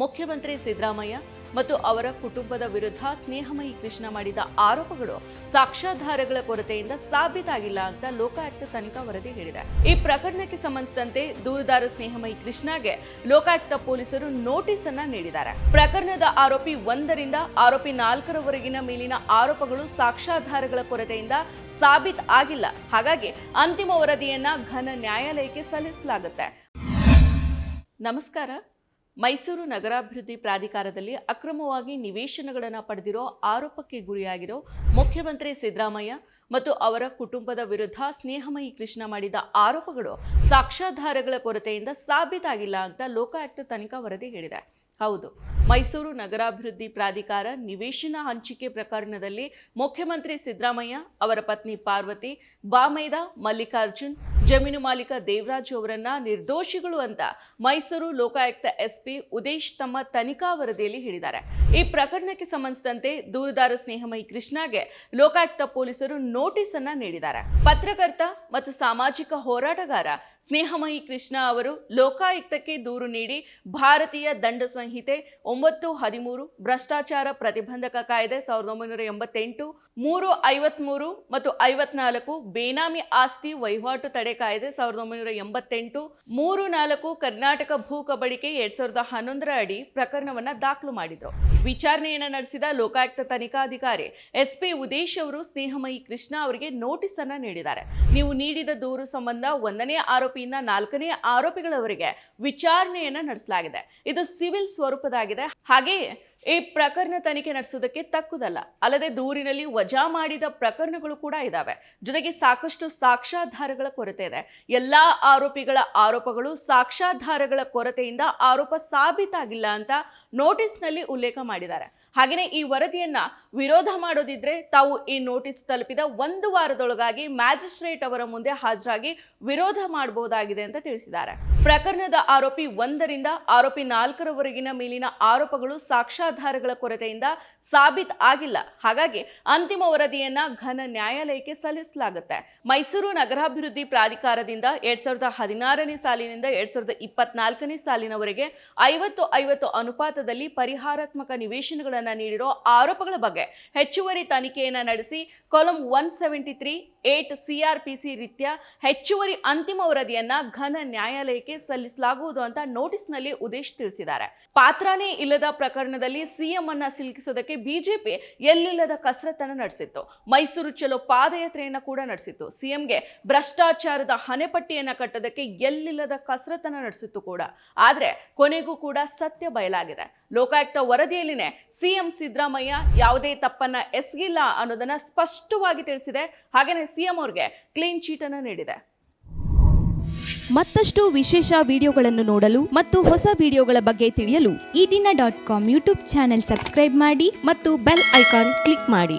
ಮುಖ್ಯಮಂತ್ರಿ ಸಿದ್ದರಾಮಯ್ಯ ಮತ್ತು ಅವರ ಕುಟುಂಬದ ವಿರುದ್ಧ ಸ್ನೇಹಮಯಿ ಕೃಷ್ಣ ಮಾಡಿದ ಆರೋಪಗಳು ಸಾಕ್ಷ್ಯಾಧಾರಗಳ ಕೊರತೆಯಿಂದ ಸಾಬೀತಾಗಿಲ್ಲ ಅಂತ ಲೋಕಾಯುಕ್ತ ತನಿಖಾ ವರದಿ ಹೇಳಿದೆ. ಈ ಪ್ರಕರಣಕ್ಕೆ ಸಂಬಂಧಿಸಿದಂತೆ ದೂರುದಾರ ಸ್ನೇಹಮಯಿ ಕೃಷ್ಣಗೆ ಲೋಕಾಯುಕ್ತ ಪೊಲೀಸರು ನೋಟಿಸ್ ಅನ್ನ ನೀಡಿದ್ದಾರೆ. ಪ್ರಕರಣದ ಆರೋಪಿ ಒಂದರಿಂದ ಆರೋಪಿ ನಾಲ್ಕರವರೆಗಿನ ಮೇಲಿನ ಆರೋಪಗಳು ಸಾಕ್ಷ್ಯಾಧಾರಗಳ ಕೊರತೆಯಿಂದ ಸಾಬೀತ್ ಆಗಿಲ್ಲ. ಹಾಗಾಗಿ ಅಂತಿಮ ವರದಿಯನ್ನ ಘನ ನ್ಯಾಯಾಲಯಕ್ಕೆ ಸಲ್ಲಿಸಲಾಗುತ್ತೆ. ನಮಸ್ಕಾರ. ಮೈಸೂರು ನಗರಾಭಿವೃದ್ಧಿ ಪ್ರಾಧಿಕಾರದಲ್ಲಿ ಅಕ್ರಮವಾಗಿ ನಿವೇಶನಗಳನ್ನು ಪಡೆದಿರೋ ಆರೋಪಕ್ಕೆ ಗುರಿಯಾಗಿರೋ ಮುಖ್ಯಮಂತ್ರಿ ಸಿದ್ದರಾಮಯ್ಯ ಮತ್ತು ಅವರ ಕುಟುಂಬದ ವಿರುದ್ಧ ಸ್ನೇಹಮಯಿ ಕೃಷ್ಣ ಮಾಡಿದ ಆರೋಪಗಳು ಸಾಕ್ಷ್ಯಾಧಾರಗಳ ಕೊರತೆಯಿಂದ ಸಾಬೀತಾಗಿಲ್ಲ ಅಂತ ಲೋಕಾಯುಕ್ತ ತನಿಖಾ ವರದಿ ಹೇಳಿದೆ. ಹೌದು, ಮೈಸೂರು ನಗರಾಭಿವೃದ್ಧಿ ಪ್ರಾಧಿಕಾರ ನಿವೇಶನ ಹಂಚಿಕೆ ಪ್ರಕರಣದಲ್ಲಿ ಮುಖ್ಯಮಂತ್ರಿ ಸಿದ್ದರಾಮಯ್ಯ, ಅವರ ಪತ್ನಿ ಪಾರ್ವತಿ, ಬಾಮೈದ ಮಲ್ಲಿಕಾರ್ಜುನ್ ಜಮೀನು ಮಾಲೀಕ ದೇವರಾಜು ಅವರನ್ನ ನಿರ್ದೋಷಿಗಳು ಅಂತ ಮೈಸೂರು ಲೋಕಾಯುಕ್ತ ಎಸ್ಪಿ ಉದೇಶ್ ತಮ್ಮ ತನಿಖಾ ವರದಿಯಲ್ಲಿ ಹೇಳಿದ್ದಾರೆ. ಈ ಪ್ರಕರಣಕ್ಕೆ ಸಂಬಂಧಿಸಿದಂತೆ ದೂರುದಾರ ಸ್ನೇಹಮಯಿ ಕೃಷ್ಣಗೆ ಲೋಕಾಯುಕ್ತ ಪೊಲೀಸರು ನೋಟಿಸ್ ಅನ್ನ ನೀಡಿದ್ದಾರೆ. ಪತ್ರಕರ್ತ ಮತ್ತು ಸಾಮಾಜಿಕ ಹೋರಾಟಗಾರ ಸ್ನೇಹಮಯಿ ಕೃಷ್ಣ ಅವರು ಲೋಕಾಯುಕ್ತಕ್ಕೆ ದೂರು ನೀಡಿ ಭಾರತೀಯ ದಂಡ ಸಂಹಿತೆ ಒಂಬತ್ತು ಹದಿಮೂರು ಭ್ರಷ್ಟಾಚಾರ ಪ್ರತಿಬಂಧಕ ಕಾಯ್ದೆ ಸಾವಿರದ ಒಂಬೈನೂರ ಎಂಬತ್ತೆಂಟು, ಮೂರು ಐವತ್ಮೂರು ಮತ್ತು ಐವತ್ನಾಲ್ಕು ಬೇನಾಮಿ ಆಸ್ತಿ ವಹಿವಾಟು ತಡೆ ಕಾಯ್ದೆ ಸಾವಿರದ ಒಂಬೈನೂರ ಎಂಬತ್ತೆಂಟು ಮೂರು ನಾಲ್ಕು ಕರ್ನಾಟಕ ಭೂ ಕಬಳಿಕೆ ಎರಡ್ ಸಾವಿರದ ಹನ್ನೊಂದರ ಅಡಿ ಪ್ರಕರಣವನ್ನ ದಾಖಲು ಮಾಡಿದ್ರು. ವಿಚಾರಣೆಯನ್ನ ನಡೆಸಿದ ಲೋಕಾಯುಕ್ತ ತನಿಖಾಧಿಕಾರಿ ಎಸ್ ಪಿ ಉದೇಶ್ ಅವರು, ಸ್ನೇಹಮಯಿ ಕೃಷ್ಣ ಅವರಿಗೆ ನೋಟಿಸ್ ಅನ್ನ ನೀಡಿದ್ದಾರೆ. ನೀವು ನೀಡಿದ ದೂರು ಸಂಬಂಧ ಒಂದನೇ ಆರೋಪಿಯಿಂದ ನಾಲ್ಕನೇ ಆರೋಪಿಗಳವರೆಗೆ ವಿಚಾರಣೆಯನ್ನ ನಡೆಸಲಾಗಿದೆ. ಇದು ಸಿವಿಲ್ ಸ್ವರೂಪದಾಗಿದೆ. ಹಾಗೆಯೇ ಈ ಪ್ರಕರಣ ತನಿಖೆ ನಡೆಸುವುದಕ್ಕೆ ತಕ್ಕುದಲ್ಲ. ಅಲ್ಲದೆ ದೂರಿನಲ್ಲಿ ವಜಾ ಮಾಡಿದ ಪ್ರಕರಣಗಳು ಕೂಡ ಇದ್ದಾವೆ ಜೊತೆಗೆ ಸಾಕಷ್ಟು ಸಾಕ್ಷ್ಯಾಧಾರಗಳ ಕೊರತೆ ಇದೆ. ಎಲ್ಲಾ ಆರೋಪಿಗಳ ಆರೋಪಗಳು ಸಾಕ್ಷ್ಯಾಧಾರಗಳ ಕೊರತೆಯಿಂದ ಆರೋಪ ಸಾಬೀತಾಗಿಲ್ಲ ಅಂತ ನೋಟಿಸ್ನಲ್ಲಿ ಉಲ್ಲೇಖ ಮಾಡಿದ್ದಾರೆ. ಹಾಗೆಯೇ ಈ ವರದಿಯನ್ನ ವಿರೋಧ ಮಾಡೋದಿದ್ರೆ ತಾವು ಈ ನೋಟಿಸ್ ತಲುಪಿದ ಒಂದು ವಾರದೊಳಗಾಗಿ ಮ್ಯಾಜಿಸ್ಟ್ರೇಟ್ ಅವರ ಮುಂದೆ ಹಾಜರಾಗಿ ವಿರೋಧ ಮಾಡಬಹುದಾಗಿದೆ ಅಂತ ತಿಳಿಸಿದ್ದಾರೆ. ಪ್ರಕರಣದ ಆರೋಪಿ ಒಂದರಿಂದ ಆರೋಪಿ ನಾಲ್ಕರವರೆಗಿನ ಮೇಲಿನ ಆರೋಪಗಳು ಸಾಕ್ಷ್ಯಾಧಾರಗಳ ಕೊರತೆಯಿಂದ ಸಾಬೀತ್ ಆಗಿಲ್ಲ. ಹಾಗಾಗಿ ಅಂತಿಮ ವರದಿಯನ್ನ ಘನ ನ್ಯಾಯಾಲಯಕ್ಕೆ ಸಲ್ಲಿಸಲಾಗುತ್ತೆ. ಮೈಸೂರು ನಗರಾಭಿವೃದ್ಧಿ ಪ್ರಾಧಿಕಾರದಿಂದ ಎರಡ್ ಸಾವಿರದ ಹದಿನಾರನೇ ಸಾಲಿನಿಂದ ಎರಡ್ ಸಾವಿರದ ಇಪ್ಪತ್ನಾಲ್ಕನೇ ಸಾಲಿನವರೆಗೆ ಐವತ್ತು ಐವತ್ತು ಅನುಪಾತದಲ್ಲಿ ಪರಿಹಾರಾತ್ಮಕ ನಿವೇಶನಗಳನ್ನು ನೀಡಿರೋ ಆರೋಪಗಳ ಬಗ್ಗೆ ಹೆಚ್ಚುವರಿ ತನಿಖೆಯನ್ನ ನಡೆಸಿ column one seventy three eight CrPC ರೀತಿಯ ಹೆಚ್ಚುವರಿ ಅಂತಿಮ ವರದಿಯನ್ನ ಘನ ನ್ಯಾಯಾಲಯಕ್ಕೆ ಸಲ್ಲಿಸಲಾಗುವುದು ಅಂತ ನೋಟಿಸ್ನಲ್ಲಿ ಉದೇಶ್ ತಿಳಿಸಿದ್ದಾರೆ. ಪಾತ್ರನೇ ಇಲ್ಲದ ಪ್ರಕರಣದಲ್ಲಿ ಸಿಎಂ ಅನ್ನ ಸಿಲುಕಿಸೋದಕ್ಕೆ ಬಿಜೆಪಿ ಎಲ್ಲಿಲ್ಲದ ಕಸರತ್ತನ್ನು ನಡೆಸಿತ್ತು. ಮೈಸೂರು ಚಲೋ ಪಾದಯಾತ್ರೆಯನ್ನು ಕೂಡ ನಡೆಸಿತ್ತು. ಸಿಎಂಗೆ ಭ್ರಷ್ಟಾಚಾರದ ಹಣೆಪಟ್ಟಿಯನ್ನು ಕಟ್ಟೋದಕ್ಕೆ ಎಲ್ಲಿಲ್ಲದ ಕಸರತ್ತನ್ನು ನಡೆಸಿತ್ತು ಕೂಡ. ಆದರೆ ಕೊನೆಗೂ ಕೂಡ ಸತ್ಯ ಬಯಲಾಗಿದೆ. ಲೋಕಾಯುಕ್ತ ವರದಿಯಲ್ಲಿನೇ ಸಿಎಂ ಸಿದ್ದರಾಮಯ್ಯ ಯಾವುದೇ ತಪ್ಪನ್ನ ಎಸಗಿಲ್ಲ ಅನ್ನೋದನ್ನ ಸ್ಪಷ್ಟವಾಗಿ ತಿಳಿಸಿದೆ. ಹಾಗೇನೆ ಸಿಎಂ ಅವ್ರಿಗೆ ಕ್ಲೀನ್ ಚೀಟ್ ಅನ್ನು ನೀಡಿದೆ. ಮತ್ತಷ್ಟು ವಿಶೇಷ ವಿಡಿಯೋಗಳನ್ನು ನೋಡಲು ಮತ್ತು ಹೊಸ ವಿಡಿಯೋಗಳ ಬಗ್ಗೆ ತಿಳಿಯಲು ಈ ದಿನ dot com YouTube channel subscribe ಮಾಡಿ ಮತ್ತು ಬೆಲ್ ಐಕಾನ್ ಕ್ಲಿಕ್ ಮಾಡಿ.